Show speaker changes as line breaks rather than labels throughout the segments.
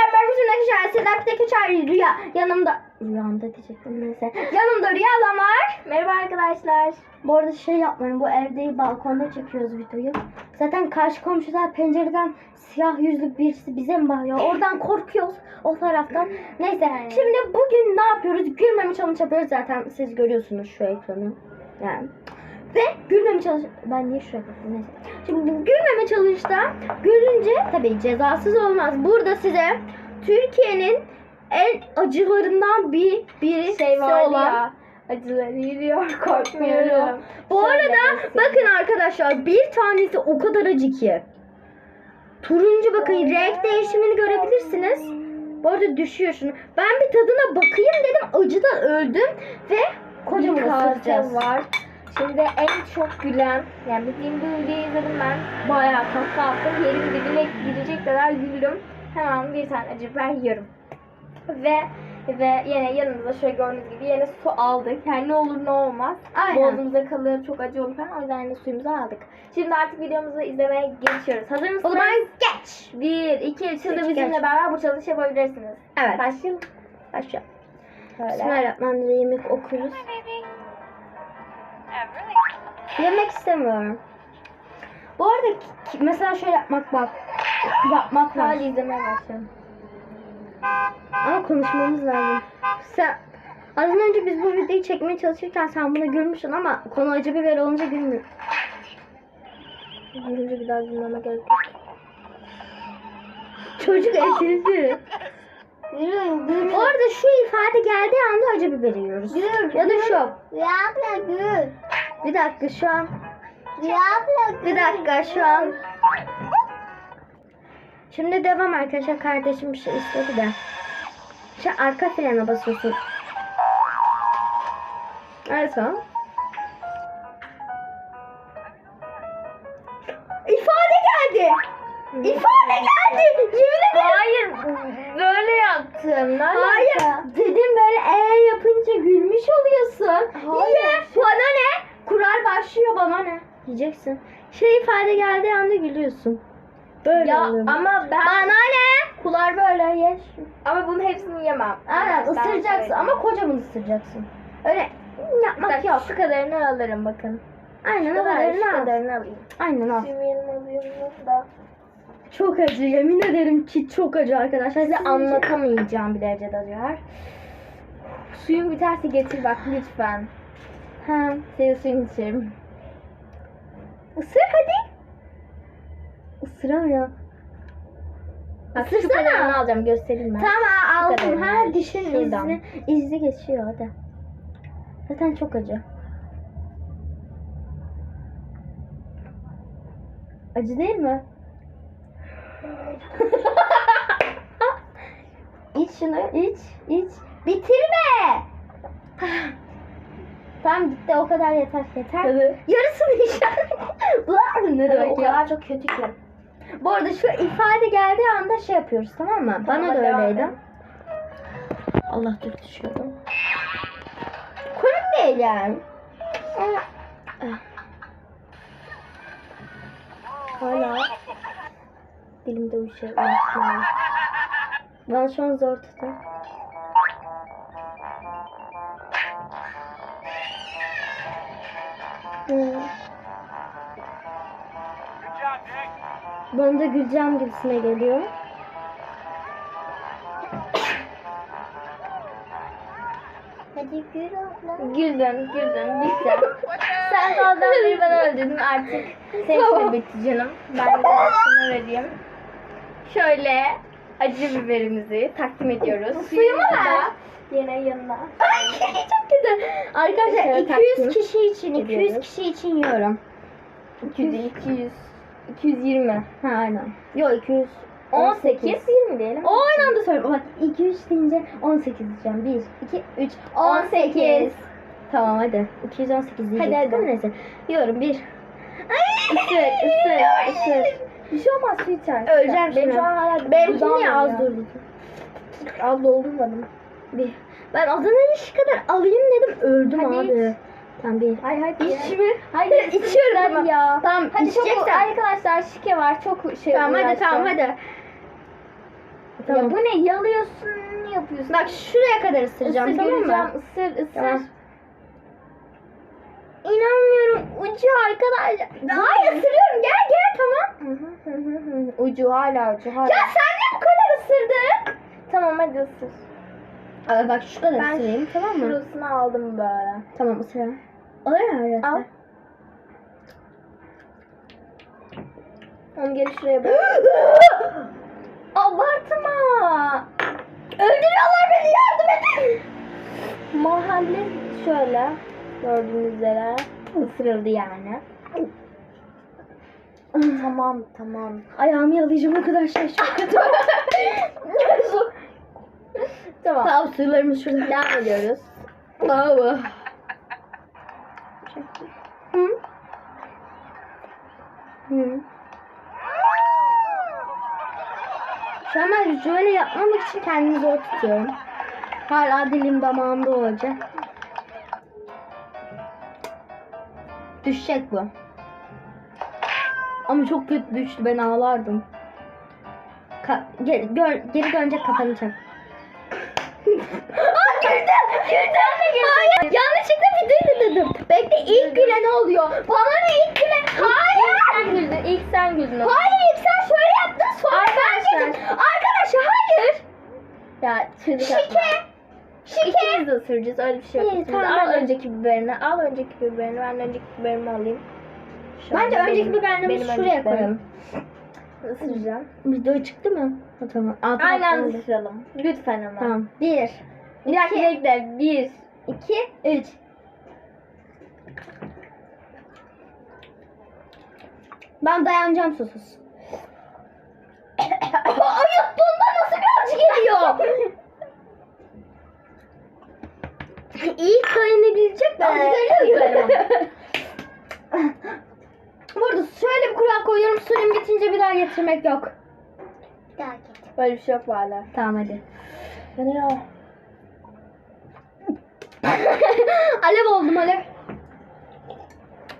arkadaşlar ben Müslüm Akışar, Sedat Tekuşar, Rüya yanımda Rüyamda diyecektim neyse. Yanımda Rüya var.
Merhaba arkadaşlar.
Bu arada şey yapmayın bu evde balkonda çekiyoruz videoyu. Zaten karşı komşular pencereden siyah yüzlü birisi bize mi bakıyor? Oradan korkuyoruz o taraftan. Neyse şimdi bugün ne yapıyoruz? Gülmeme challenge yapıyoruz zaten siz görüyorsunuz şu ekranı. Yani. Ve gülmeme challenge... Ben niye şuraya baktım neyse. Şimdi gülmeme challenge'da gülünce tabii cezasız olmaz. Burada size Türkiye'nin en acılarından bir birisi
Şey var
olan
ya. Acıları yürüyor korkmuyorum.
bu
Şöyle
arada
göstereyim.
bakın arkadaşlar bir tanesi o kadar acı ki. Turuncu bakın renk değişimini görebilirsiniz. Bu arada düşüyor şunu. Ben bir tadına bakayım dedim. Acıdan öldüm ve kocaman ısıracağız.
var. Şimdi en çok gülen, yani bildiğim bu videoyu izledim ben. Bayağı kahkaha attım. Yerin dibine girecek kadar güldüm. Hemen bir tane acı biber yiyorum. Ve ve yine yanımızda şöyle gördüğünüz gibi yine su aldık. Yani ne olur ne olmaz.
Aynen.
Boğazımıza kalır, çok acı olur falan. O yüzden yine suyumuzu aldık. Şimdi artık videomuzu izlemeye geçiyoruz. Hazır mısınız?
O zaman geç.
Bir, iki, üç. Siz de bizimle
geç.
beraber bu çalışı yapabilirsiniz.
Evet.
Başlayalım.
Başla.
Böyle.
Bismillahirrahmanirrahim okuyoruz. Yemek istemiyorum. Bu arada mesela şöyle yapmak bak. Yapmak var.
Hadi izlemeye başlayalım.
Ama konuşmamız lazım. Sen az önce biz bu videoyu çekmeye çalışırken sen buna gülmüşsün ama konu acı biber olunca gülmüyor.
Gülünce bir daha gülmeme gerek yok.
Çocuk esirdi.
Gülün.
Bu arada şu ifade geldiği anda acı biber yiyoruz. Ya da şu.
Yapma gül.
Bir dakika şu an.
Yapma
Bir dakika şu an. Şimdi devam arkadaşlar. Kardeşim bir şey istedi de. Şu arka frene basıyorsun. Evet son. İfade geldi. İfade geldi. Yemin ederim.
Hayır, böyle yaptım. Ne
Hayır.
alaka?
Dedim böyle e yapınca gülmüş oluyorsun.
Hayır.
Ye. Bana ne? Kural başlıyor bana ne? Yiyeceksin. Şey ifade geldiği anda gülüyorsun. Böyle
Ya
oluyor.
ama ben...
Bana ne? Kular böyle ye.
Ama bunun hepsini yemem.
Aynen
Ben
ısıracaksın ama kocaman ısıracaksın. Öyle yapmak
Bak,
yok.
Şu kadarını alırım bakın.
Aynen
Şu
o
kadar, şu
kadarını al.
kadarını alayım.
Aynen al.
Alıyorum da.
Çok acı yemin ederim ki çok acı arkadaşlar.
Size anlatamayacağım bir derecede acıyor. Suyun biterse getir bak lütfen.
Ha,
Senin suyunu içerim.
ısır hadi. Isıramıyor.
Bak şu
Isırsana.
kadarını alacağım göstereyim ben.
Tamam aldım.
kadarını
Ha dişin
Şuradan.
izi geçiyor hadi. Zaten çok acı. Acı değil mi? iç şunu iç iç. Bitirme. Tamam gitti o kadar yeter yeter.
Tabii.
Yarısını iç. Ulan ne demek
o
ya?
kadar çok kötü ki.
Bu arada şu ifade geldiği anda şey yapıyoruz tamam mı?
Tamam,
Bana da
devam
öyleydi. Allah dur düşüyordum. Komik değil yani. Hala dilimde uyuşuyor. Ben şu an zor tutuyorum. Bana da güleceğim gibisine geliyor.
Hadi gül abla. Güldüm, güldüm. Bitti. Sen kaldan beri bana öldürdün artık. Senin
tamam.
bitti canım. Ben de sana vereyim. Şöyle acı biberimizi takdim ediyoruz.
Suyumu ver.
Yine yanına.
Çok kötü. Arkadaşlar
Şöyle
200
taktım.
kişi için 200
Ediyoruz.
kişi için yiyorum.
200, 200, 220.
Ha aynen. Yok 200.
18, 20 diyelim.
O aynı anda söyle. Bak 2 3 deyince 18 diyeceğim. 1 2 3 18. Tamam hadi. 218 diyecektim.
hadi.
ama Neyse. Yiyorum 1.
Isır, ısır, ısır. Bir şey olmaz su içer.
Öleceğim
Benim
şimdi.
şu an hala
Benimki
dudağım
niye az durdu?
Az doldurmadım.
Bir. Ben Adana'ya şu kadar alayım dedim öldüm
Hadi
abi.
iç.
Tamam bir.
Hay hadi.
İç mi?
Hayır
İçiyorum
hadi ya.
Tamam,
Hadi, hadi çok,
içeceksen.
arkadaşlar şike var çok şey
Tamam hadi
uğraştım.
tamam hadi. Tamam.
Ya bu ne? Yalıyorsun, ne yapıyorsun?
Bak şuraya kadar ısıracağım
Isır
tamam mı?
ısır, ısır.
Tamam.
İnanmıyorum. Ucu arkadaşlar.
Hayır ısırıyorum gel gel tamam.
Ucu hala ucu hala.
Ya sen ne bu kadar ısırdın?
Tamam hadi ısır.
Aa, bak şu kadar
Ben
ısırayım tamam mı?
Şurasını aldım böyle.
Tamam ısırıyorum. Olur mu öyle?
Al. Onu geri şuraya bırak. Abartma.
Öldürüyorlar beni yardım edin.
Mahalle şöyle. Gördüğünüz üzere. Isırıldı yani. tamam tamam.
Ayağımı yalayacağım o kadar şey çok kötü.
Tamam.
tamam suylarımız şurada.
Devam ediyoruz.
Bravo. Hı? Şu an ben şöyle yapmamak için kendimi zor tutuyorum. Hala dilim damağımda olacak. Düşecek bu. Ama çok kötü düştü. Ben ağlardım. Ka- geri, geri dönecek kafanı çak. Aa girdi! Girdi! Hayır! Yanlışlıkla videoyu dedim. Bekle ilk gülen oluyor? Bana ne ilk gülen? Hayır!
Sen güldün. İlk sen güldün.
Hayır ilk sen şöyle yaptın sonra ben
Arkadaşlar.
girdim. Arkadaşlar hayır!
Ya çığlık
Şike! Şike!
İkimiz de ısıracağız. Öyle bir şey yok.
İyi,
de-
tamam,
al önceki biberini. Al önceki biberini. Ben de önceki biberimi alayım. Şu
Bence önceki
benim
şuraya koyalım.
Biberim. Isıracağım.
Video çıktı mı? Ha, tamam. Altı
Aynen
dakika oldu.
ısıralım. Lütfen ama.
Tamam. Bir.
Bir dakika bekle. Bir, iki,
Üç. Ben dayanacağım susuz. Ayıttığında nasıl bir acı geliyor? İlk dayanabilecek de acı geliyor. Burada şöyle bir kural koyuyorum. Suyun bitince bir daha getirmek yok.
Böyle bir şey yok hala.
Tamam hadi.
Yanıyor.
alev oldum alev.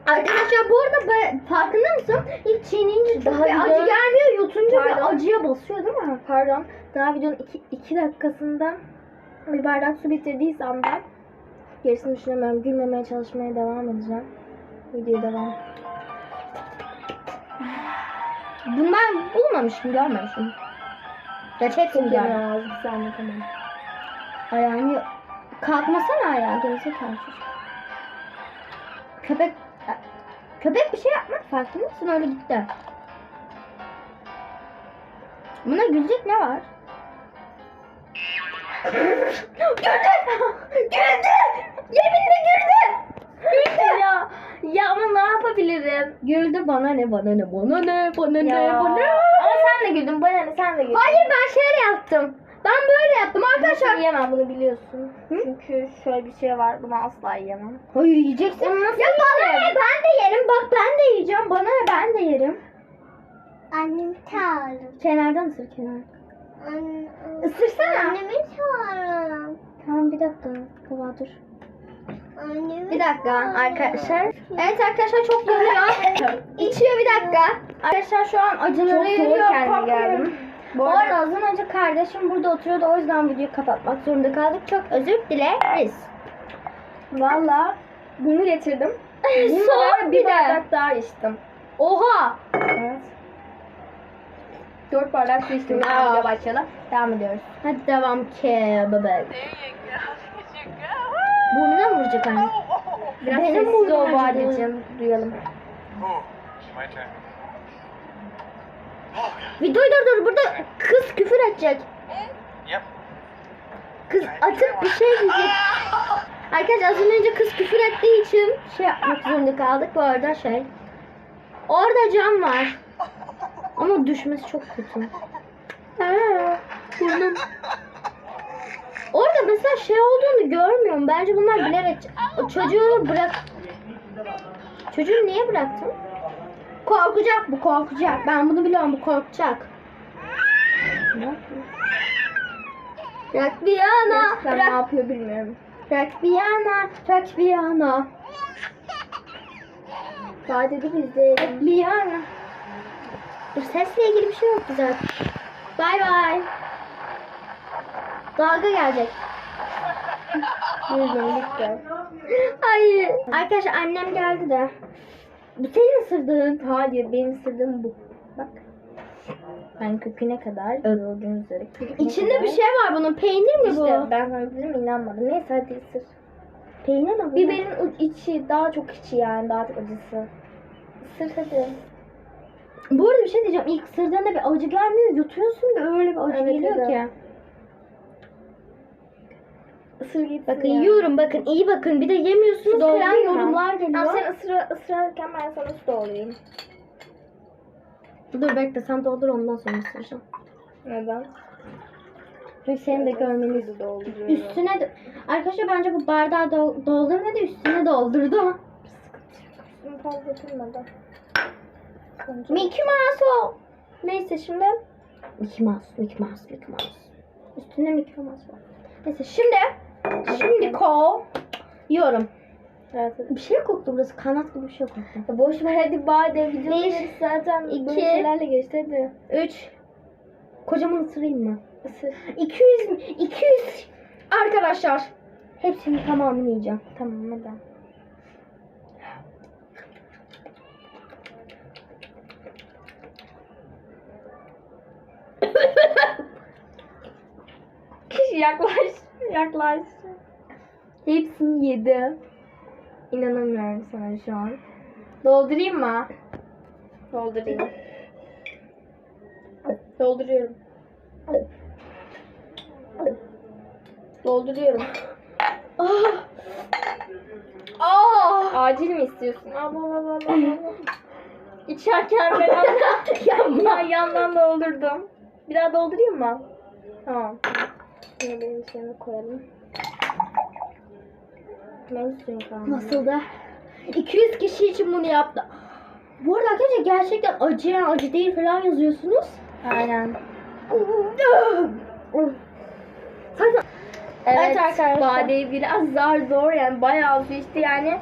Arkadaşlar bu arada ben, farkında mısın? İlk çiğneyince
Daha
daha bir acı gelmiyor. Yutunca
Pardon.
bir acıya basıyor değil mi?
Pardon. Daha videonun iki, iki dakikasında bir bardak su bitirdiysem ben gerisini düşünemiyorum. Gülmemeye çalışmaya devam edeceğim. Videoya devam.
Bunu ben bulmamışım, görmemişim. Mi yani?
yanıyor bir saniye tamam.
Ayağını kalkmasana ayağa gerizekalı çocuk. Köpek köpek bir şey yapmadı farkında mısın? Öyle gitti. Buna gülecek ne var? güldü! Güldü! Yeminle güldü! Güldü!
ya, ya ama ne yapabilirim?
Güldü bana ne bana ne bana ne bana ne
Ya.
bana ne.
Ama sen de güldün. Bana ne sen de güldün.
Hayır ben şöyle yaptım. Ben böyle yaptım arkadaşlar.
Arkadaşlar yemem bunu biliyorsun. Çünkü şöyle bir şey var. Bunu asla yemem.
Hayır yiyeceksin.
Onu nasıl
ya bana ne ben de yerim. Bak ben de yiyeceğim. Bana ne ben de yerim.
Annemi çağırın.
Kenardan ısır kenar.
Anne,
Isırsana.
Annemi çağırın.
Tamam bir dakika. Kaba dur. Bir dakika arkadaşlar. Evet arkadaşlar çok yanıyor. İçiyor bir dakika. Arkadaşlar şu an acıları
Çok
yürüyor.
kendime
korkuyorum.
geldim.
Bu arada az önce kardeşim burada oturuyordu. O yüzden videoyu kapatmak zorunda kaldık. Çok özür dileriz.
Valla bunu getirdim.
Soğuk
bir
de.
bardak daha içtim.
Oha.
Evet. Dört bardak su içtim. Video başlayalım. Devam ediyoruz.
Hadi devam ki bebek. Burnuna mı vuracak anne?
Biraz
Benim
sessiz ol. Badeciğim. Duyalım.
Turn. Oh,
Videoyu durdur. Burada kız küfür edecek. Kız atıp bir şey diyecek. Arkadaşlar az önce kız küfür ettiği için şey yapmak zorunda kaldık. Bu arada şey. Orada cam var. Ama düşmesi çok kötü. Ha, burnum. Orada mesela şey olduğunu görmüyorum. Bence bunlar bilerek o çocuğu bırak. Çocuğu niye bıraktın? Korkacak bu korkacak. Ben bunu biliyorum bu korkacak. Ne? Bırak bir yana.
Gerçekten ne
Bırak,
yapıyor bilmiyorum.
bırak bir yana. Bırak bir yana.
Bade dur izleyelim.
Bir yana. Dur sesle ilgili bir şey yok zaten. Bay bay. Dalga gelecek.
Yüzüm bitti.
Ay. Arkadaşlar annem geldi de. Bu senin ısırdığın.
Hayır benim sırrım bu. Bak. Ben köküne kadar gördüğünüz üzere. köküne
İçinde
kadar-
bir şey var bunun. Peynir mi bu?
İşte ben sana dedim inanmadım. Neyse hadi ısır.
Peynir mi bu?
Biberin içi daha çok içi yani daha çok acısı. Isır hadi.
Bu arada bir şey diyeceğim. İlk ısırdığında bir acı gelmiyor. Yutuyorsun ve öyle bir acı
Evet,
geliyor ki.
Gitsin
Bakın
ya.
yiyorum bakın iyi bakın. Bir de yemiyorsunuz
Su
falan yorumlar geliyor.
Ama sen ısır, ısırırken ben sana su doldurayım.
Dur bekle sen doldur ondan sonra ısıracağım.
Neden?
Çünkü senin de görmeni
Su dolduruyorum.
Üstüne de... Arkadaşlar bence bu bardağı do- doldurmadı üstüne doldurdu.
Bunu fazla kırmadan.
Mickey Mouse o.
Neyse şimdi
Mickey Mouse, Mickey Mouse, Mickey Mouse. Üstünde Mickey Mouse var. Neyse şimdi, şimdi ko yiyorum.
evet.
Bir şey koktu burası kanat gibi bir şey koktu.
Ya boş ver hadi bade video
Bir,
zaten
iki.
böyle şeylerle geçti hadi.
Üç. Kocaman ısırayım mı?
Isır.
200 mi? 200 arkadaşlar. Hepsini tamamını yiyeceğim.
Tamam hadi. yaklaş, yaklaş. Hepsini yedi. İnanamıyorum sana şu an. Doldurayım mı? Doldurayım. Dolduruyorum. Dolduruyorum.
Ah. Ah.
Acil mi istiyorsun? Al al al al. İçerken ben yandan, yandan doldurdum. Bir daha doldurayım mı? Tamam. Yine benim içine koyalım.
Nasıl da? 200 kişi için bunu yaptı. Bu arada arkadaşlar gerçekten acı yani acı değil falan yazıyorsunuz.
Aynen.
Zaten
Evet,
Evet arkadaşlar.
Badeyi biraz zar zor yani bayağı su içti yani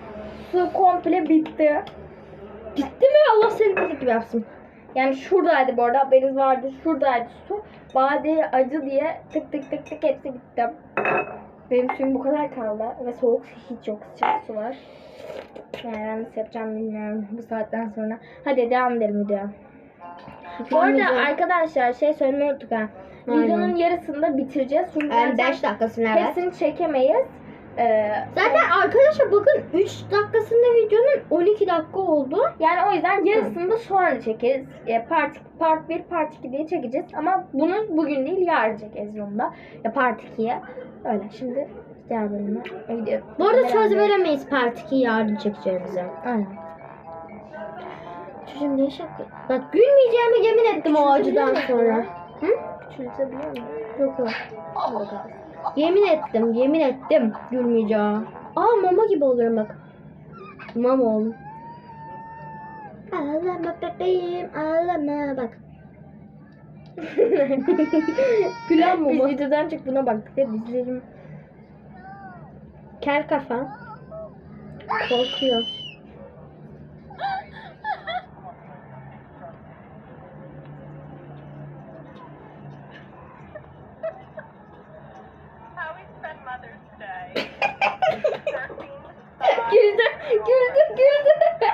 su komple bitti.
gitti mi Allah seni gibi yapsın.
Yani şuradaydı bu arada haberiniz vardı. Şuradaydı su. Bade acı diye tık tık tık tık hepsi gitti. Benim suyum bu kadar kaldı. Ve soğuk hiç yok. Sıcak su var. Yani ben nasıl yapacağım bilmiyorum bu saatten sonra. Hadi devam edelim videoya. Bu arada arkadaşlar şey söylemeyi unuttuk ha.
Aynen.
Videonun yarısını da bitireceğiz. Çünkü zaten
5 dakikasını evet.
hepsini çekemeyiz. Ee,
Zaten arkadaşlar bakın 3 dakikasında videonun 12 dakika oldu.
Yani o yüzden yarısını da sonra çekeriz. E, part, part 1, part 2 diye çekeceğiz. Ama bunu bugün değil yarın çekeriz onu da. Ya part 2'ye. Öyle şimdi diğer bölüme gidiyorum.
Bu arada söz veremeyiz part 2 yarın çekeceğimize.
Aynen.
Çocuğum ne şaka? Bak gülmeyeceğimi yemin ettim o acıdan sonra. Hı?
Küçültebiliyor muyum?
Yok yok. Yemin ettim, yemin ettim gülmeyeceğim. Aa mama gibi oluyorum bak. Mama oğlum. Ağlama bebeğim, ağlama bak. Gülen
Biz
mama.
videodan çık buna baktık ve dizlerim
Kel kafa. Korkuyor.
How we spend Mother's Day. Surfing,
güldü, güldü, güldü.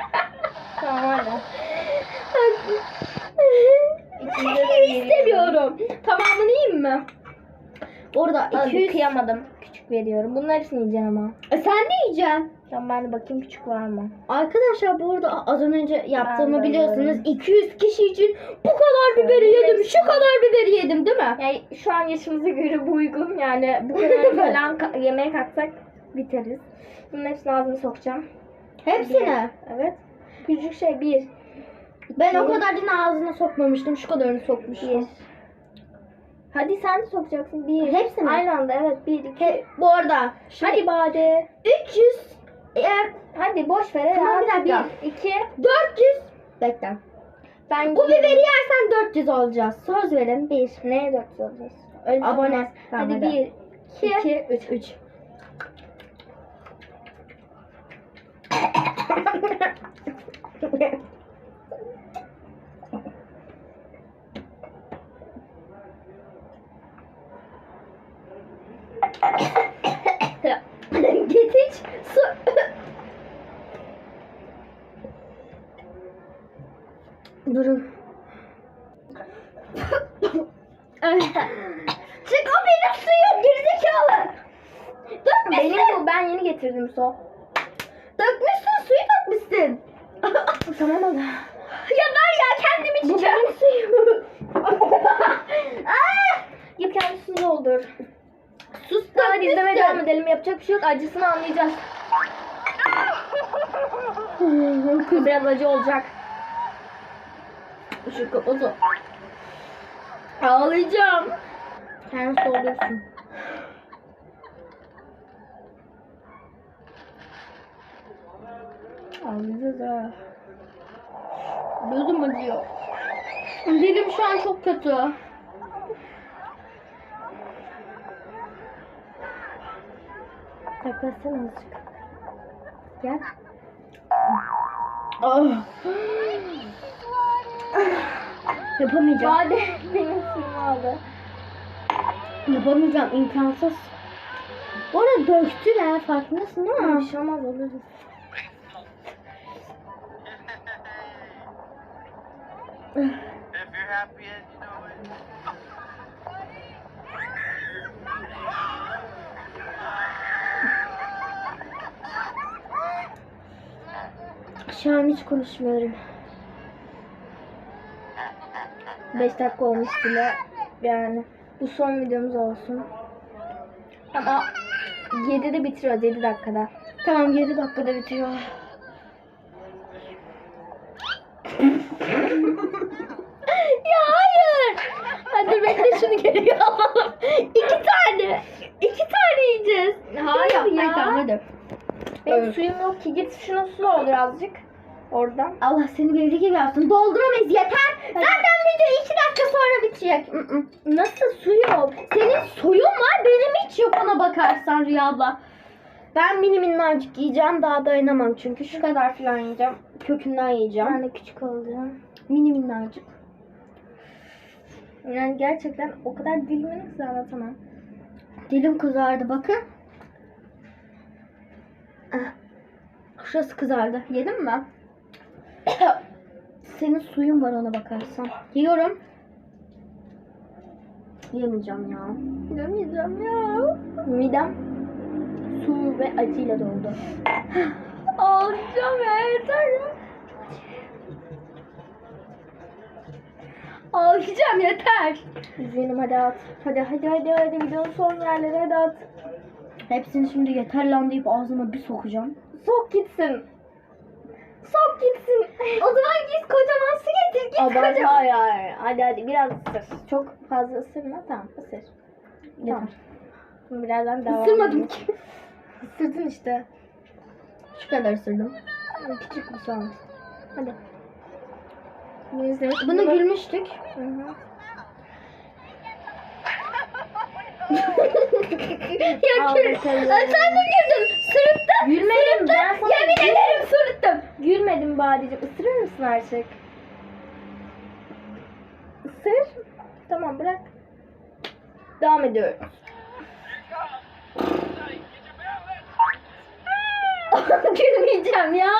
Tamam hadi.
İstemiyorum. Tamamını yiyeyim mi? Orada
Hadi
200...
kıyamadım. Küçük veriyorum. Bunların hepsini yiyeceğim ama.
E, sen de yiyeceksin.
Tamam ben de bakayım küçük var mı?
Arkadaşlar bu arada az önce yaptığımı biliyorsunuz.
yiyorum.
200 kişi için bu kadar biberi yedim, şu kadar biberi yedim değil mi?
Yani şu an yaşımıza göre bu uygun. Yani bu kadar falan ka- yemeğe kalksak biteriz. Bunun hepsini ağzıma sokacağım.
Hepsini.
Evet. Küçük şey bir.
Ben o
İki.
kadarını ağzına sokmamıştım, şu kadarını
Bir. Hadi sen de sokacaksın. Bir.
Hepsi mi?
Aynı anda evet. Bir, iki.
He, bu arada şimdi
Hadi Bade.
300 eğer
Hadi boş ver.
Tamam, bir dakika.
Bir, iki.
400 bekle.
Ben
Bu biberi yersen 400 olacağız. Söz verin. 1
Neye dört olacağız? Öyle bir
Abone. Tamam,
hadi,
hadi.
bir, iki,
2 3 3 Getiç su. Durun. Çık o benim suyum gerizekalı. Dur
Benim bu ben yeni getirdim su. Acısını anlayacağız. Biraz acı olacak.
Şu kafası. Ağlayacağım.
Sen soruyorsun.
Ağlayacağız ha. Gözüm acıyor. Dilim şu an çok kötü.
Yaklaşsana azıcık. Gel.
Ah. Yapamayacağım.
Bade benim suyumu aldı.
Yapamayacağım imkansız. Bu arada döktü ya farkındasın değil
Bir
mi?
şey olmaz olur.
If you're happy and you know it.
Şu an hiç konuşmuyorum. 5 dakika olmuş bile. Yani bu son videomuz olsun. Ama 7'de bitiriyoruz 7 dakikada.
Tamam 7 dakikada bitiyor. ya hayır. Hadi bekle şunu geri alalım. İki tane. İki tane yiyeceğiz.
Hayır ya.
Tamam hadi.
Benim
Evet.
suyum yok ki git şuna su doldur azıcık. Oradan.
Allah seni bildiği gibi yapsın. Dolduramayız yeter. Zaten video iki dakika sonra bitecek. Mm, mm.
Nasıl su yok?
Senin suyun var benim hiç yok ona bakarsan Rüya abla. Ben mini minnacık yiyeceğim daha dayanamam çünkü şu kadar falan yiyeceğim. Kökünden yiyeceğim.
Ben de küçük olacağım.
Mini minnacık.
Yani gerçekten o kadar dilimin ki anlatamam.
Dilim kızardı bakın. Ah. Şurası kızardı. Yedin mi? Senin suyun var ona bakarsan. Yiyorum. Yemeyeceğim ya.
Yemeyeceğim ya. Midem su ve acıyla doldu.
Ağlayacağım ya yeter ya. Ağlayacağım yeter.
İzleyelim hadi at. Hadi hadi hadi hadi videonun son yerleri hadi at.
Hepsini şimdi yeter deyip ağzıma bir sokacağım.
Sok gitsin. Sok gitsin.
O zaman git kocaman su getir git
Abart
kocaman.
hayır hayır. Hadi hadi biraz ısır. Çok fazla ısırma. Tamam ısır. Tamam. Şimdi birazdan devam
Isırmadım ki.
Isırdın işte.
Şu kadar ısırdım.
Küçük bir olmuş. Hadi. Bunu izlemiş.
Bunu gülmüştük.
Hı hı.
ya
Al bakalım.
Ay, Sen de güldün. Sırıttım.
Gülmedim,
Sırıttım.
ben sana
Yemin
gül-
ederim sırıttım.
Gülmedim Badeciğim. Isırır mısın artık? Isır. Tamam bırak. Devam ediyoruz.
Gülmeyeceğim ya.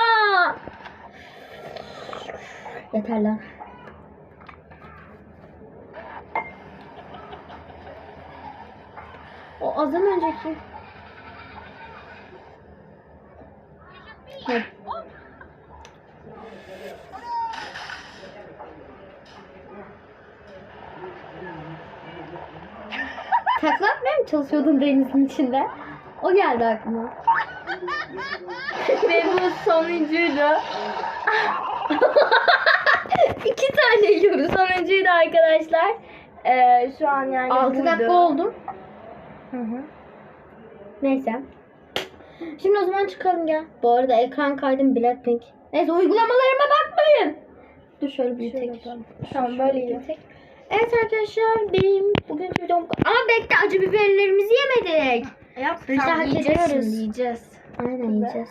Yeter lan. O azdan önceki. Heh. Takla atmaya mı çalışıyordun denizin içinde? O geldi aklıma.
Ve bu sonuncuydu.
İki tane yiyoruz.
Sonuncuydu arkadaşlar. Ee, şu an yani
6
buydu.
dakika oldu.
Hı hı.
Neyse. Şimdi o zaman çıkalım gel. Bu arada ekran kaydım Blackpink. Neyse uygulamalarıma bakmayın. Dur şöyle bir
Şöyle
tek.
yapalım. Tamam böyle iyi.
Evet arkadaşlar benim bugünkü videom Ama bekle acı biberlerimizi yemedik.
Yap.
Biz de hak
yiyeceğiz yiyeceğiz.
Aynen yiyeceğiz.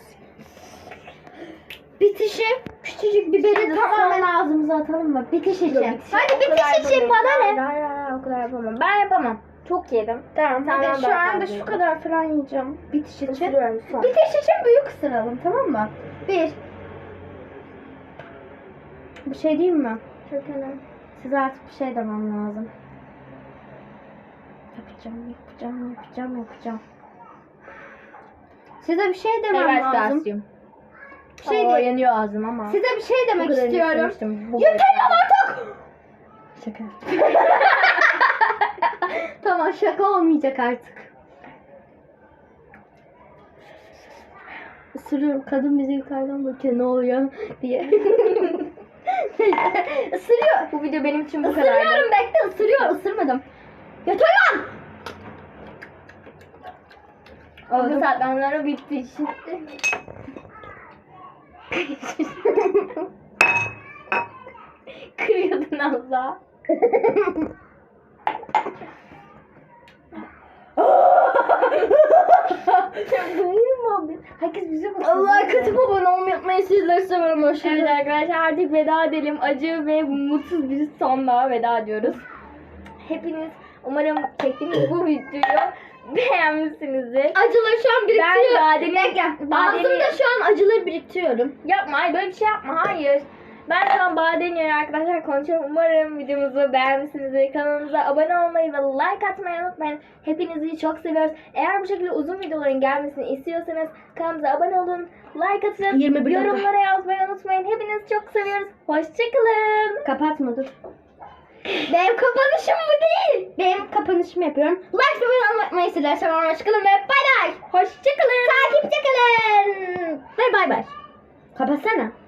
Bitişi küçücük biberi tamamen ağzımıza atalım mı? Bitiş için. Hadi bitiş için bana ne?
hayır, hayır, o kadar yapamam. Ben yapamam. Çok yedim.
Tamam
Tamam,
hadi şu
ben
anda
fazla
şu kadar falan yiyeceğim. Bitiş için.
Isırıyorum son.
Bitiş için büyük ısıralım tamam mı? Bir. Bir şey diyeyim mi?
Çok önemli.
Size artık bir şey demem lazım. yapacağım, yapacağım, yapacağım, yapacağım. Size bir şey demem
Evet
lazım.
Dersim.
Bir şey
Aa,
değil.
yanıyor ağzım ama.
Size bir şey demek istiyorum. Yeter
kadar. Şaka.
tamam şaka olmayacak artık. Isırıyorum. Kadın bize yukarıdan bakıyor ne oluyor diye. Isırıyor.
Bu video benim için bu kadar.
Isırıyorum bekle ısırıyor. Isırmadım. Yeter lan!
Saatten sonra bitti şimdi. Kırıyordun Allah. Herkes bize bakıyor.
Allah kötü abone olmayı unutmayın. Sizleri seviyorum.
Evet
Hoşçakalın.
arkadaşlar artık veda edelim. Acı ve mutsuz bir sonla veda ediyoruz. Hepiniz umarım çektiğimiz bu videoyu beğenmişsinizdir.
Acıları şu an biriktiriyorum.
Ben
Bekle.
badeni-
Ağzımda şu an acıları biriktiriyorum.
Yapma hayır böyle bir şey yapma hayır. Ben şu an Baden Yönü arkadaşlar konuşuyorum. Umarım videomuzu beğenmişsinizdir. Kanalımıza abone olmayı ve like atmayı unutmayın. Hepinizi çok seviyoruz. Eğer bu şekilde uzun videoların gelmesini istiyorsanız kanalımıza abone olun. Like atın.
21 dakika.
Yorumlara yazmayı unutmayın. Hepinizi çok seviyoruz. Hoşçakalın.
Kapatma dur. Benim kapanışım bu değil. Benim kapanışımı yapıyorum. Like ve unutmayın sizleri seviyorum. Hoşçakalın ve bay bay.
Hoşçakalın.
Takipte kalın. Ve bay bay. Kapatsana.